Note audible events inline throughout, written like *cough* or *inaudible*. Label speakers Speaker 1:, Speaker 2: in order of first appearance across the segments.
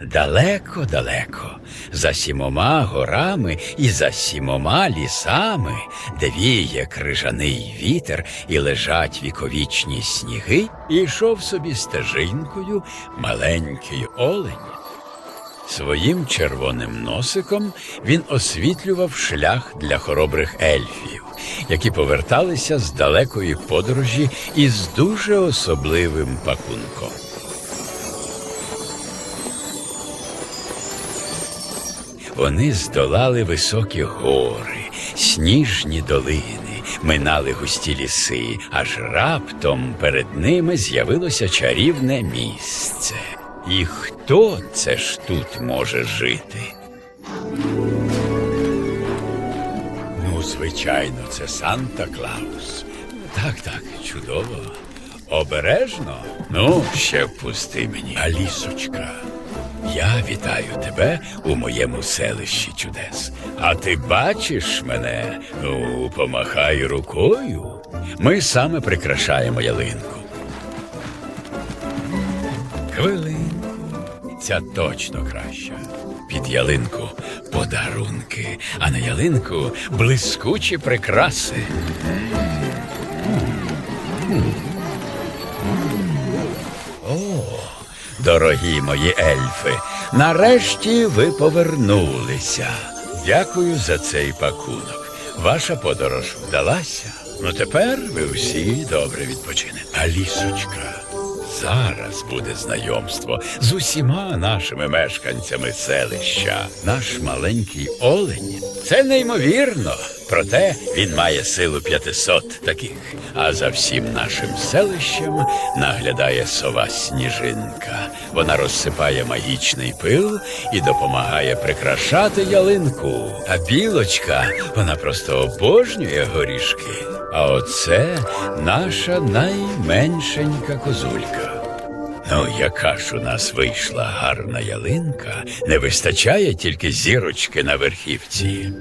Speaker 1: далеко-далеко, за сімома горами і за сімома лісами, де віє крижаний вітер і лежать віковічні сніги, ішов собі стежинкою маленький олень. Своїм червоним носиком він освітлював шлях для хоробрих ельфів, які поверталися з далекої подорожі із дуже особливим пакунком. Вони здолали високі гори, сніжні долини, минали густі ліси, аж раптом перед ними з'явилося чарівне місце. І хто це ж тут може жити? Ну, звичайно, це Санта Клаус. Так, так, чудово. Обережно. Ну, ще впусти мені. Алісочка. Я вітаю тебе у моєму селищі чудес. А ти бачиш мене? Ну, помахай рукою. Ми саме прикрашаємо ялинку. Хвилинку. Ця точно краща. Під ялинку подарунки, а на ялинку блискучі прикраси. Дорогі мої ельфи, нарешті ви повернулися. Дякую за цей пакунок. Ваша подорож вдалася. Ну тепер ви всі добре відпочинете. Алісочка, зараз буде знайомство з усіма нашими мешканцями селища. Наш маленький олень. Це неймовірно. Проте він має силу 500 таких. А за всім нашим селищем наглядає сова сніжинка. Вона розсипає магічний пил і допомагає прикрашати ялинку. А білочка, вона просто обожнює горішки. А оце наша найменшенька козулька. Ну, яка ж у нас вийшла гарна ялинка, не вистачає тільки зірочки на верхівці.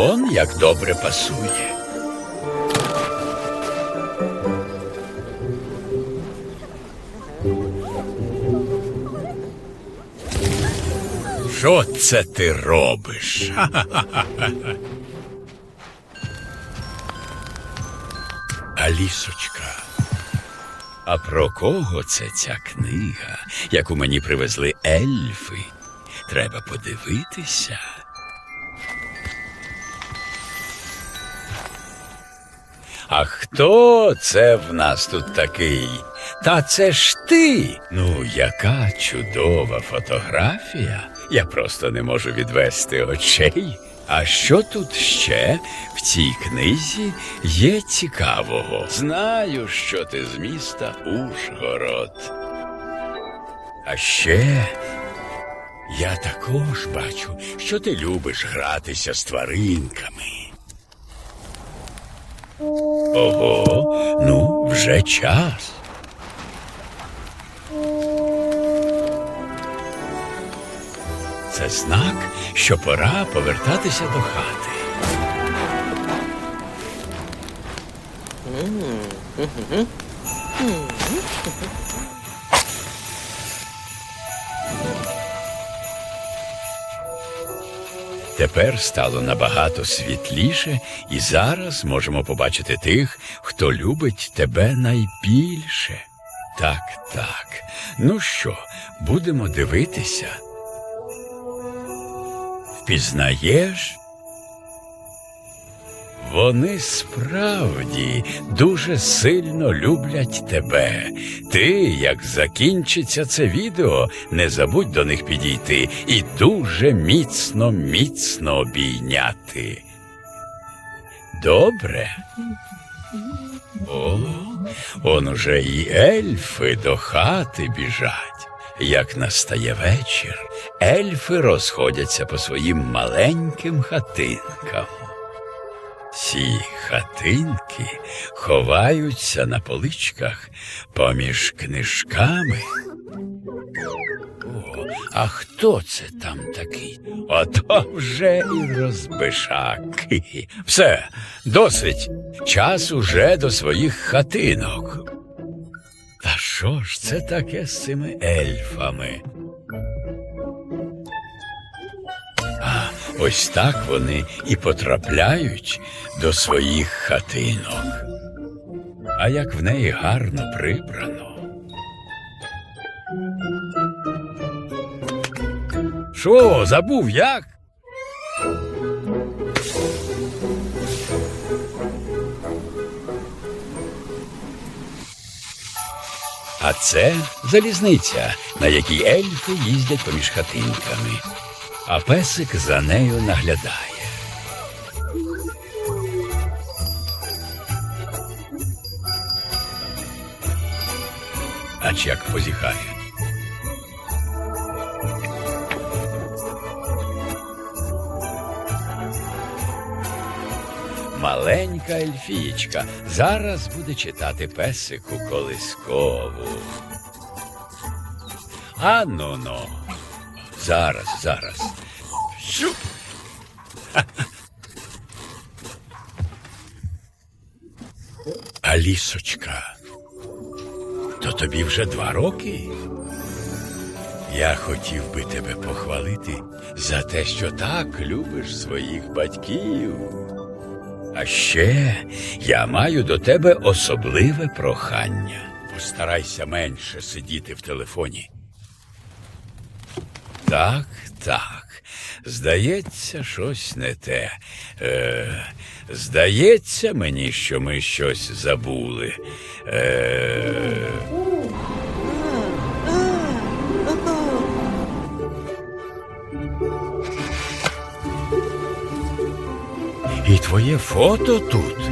Speaker 1: Он як добре пасує. Що це ти робиш? *laughs* Алісочка. А про кого це ця книга, яку мені привезли ельфи? Треба подивитися. А хто це в нас тут такий? Та це ж ти. Ну, яка чудова фотографія. Я просто не можу відвести очей. А що тут ще в цій книзі є цікавого? Знаю, що ти з міста Ужгород. А ще я також бачу, що ти любиш гратися з тваринками. Ого, ну, вже час. Це знак, що пора повертатися до хати. Тепер стало набагато світліше, і зараз можемо побачити тих, хто любить тебе найбільше. Так, так. Ну що, будемо дивитися? Впізнаєш? Вони справді дуже сильно люблять тебе. Ти, як закінчиться це відео, не забудь до них підійти і дуже міцно, міцно обійняти. Добре. О, он уже і ельфи до хати біжать. Як настає вечір, ельфи розходяться по своїм маленьким хатинкам. Ці хатинки ховаються на поличках поміж книжками. О, А хто це там такий? Ото вже і розбишак. Все, досить. Час уже до своїх хатинок. Та що ж це таке з цими ельфами? Ось так вони і потрапляють до своїх хатинок. А як в неї гарно прибрано. Що, забув як? А це залізниця, на якій ельфи їздять поміж хатинками, а песик за нею наглядає. Ач як позіхає. Маленька ельфієчка зараз буде читати песику колискову. Ану ну. Зараз, зараз. Щуп. *laughs* Алісочка, то тобі вже два роки. Я хотів би тебе похвалити за те, що так любиш своїх батьків. А ще я маю до тебе особливе прохання. Постарайся менше сидіти в телефоні. Так, так. Здається, щось не те. Е, здається мені, що ми щось забули. Е, і твоє фото тут.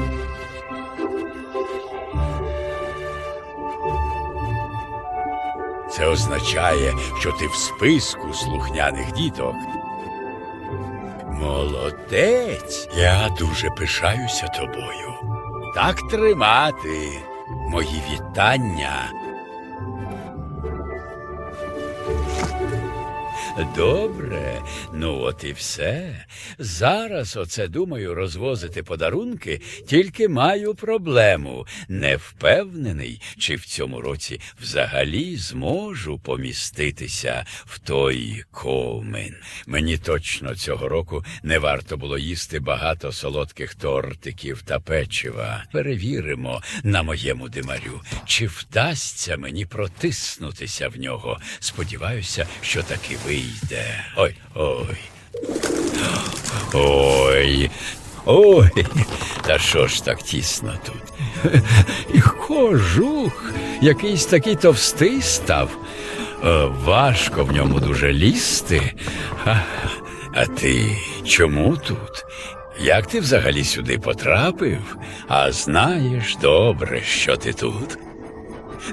Speaker 1: Це означає, що ти в списку слухняних діток. Молодець, я дуже пишаюся тобою. Так тримати. Мої вітання. Добре, ну от і все. Зараз оце думаю розвозити подарунки, тільки маю проблему. Не впевнений, чи в цьому році взагалі зможу поміститися в той ковмин. Мені точно цього року не варто було їсти багато солодких тортиків та печива. Перевіримо на моєму димарю, чи вдасться мені протиснутися в нього. Сподіваюся, що таки вийде. Ой, ой. Ой. Ой, та що ж так тісно тут? І кожух, якийсь такий товстий став. Е, Важко в ньому дуже лізти. А, а ти чому тут? Як ти взагалі сюди потрапив? А знаєш добре, що ти тут.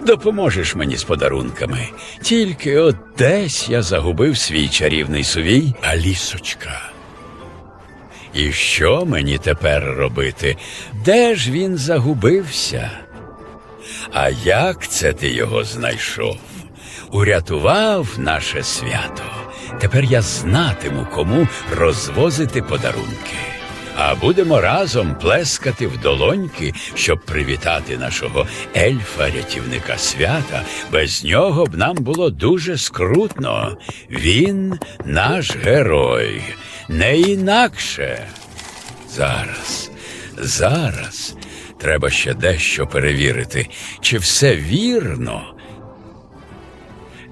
Speaker 1: Допоможеш мені з подарунками. Тільки от десь я загубив свій чарівний сувій, Алісочка. І що мені тепер робити? Де ж він загубився? А як це ти його знайшов? Урятував наше свято. Тепер я знатиму, кому розвозити подарунки. А будемо разом плескати в долоньки, щоб привітати нашого ельфа-рятівника свята. Без нього б нам було дуже скрутно. Він наш герой, не інакше. Зараз, зараз треба ще дещо перевірити, чи все вірно.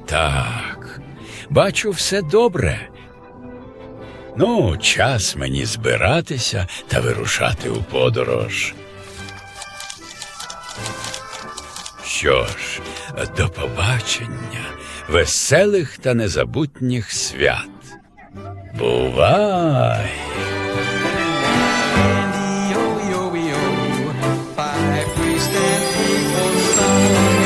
Speaker 1: Так, бачу, все добре. Ну, час мені збиратися та вирушати у подорож. Що ж, до побачення, веселих та незабутніх свят. Бувай! Five, three, stand, people, stop.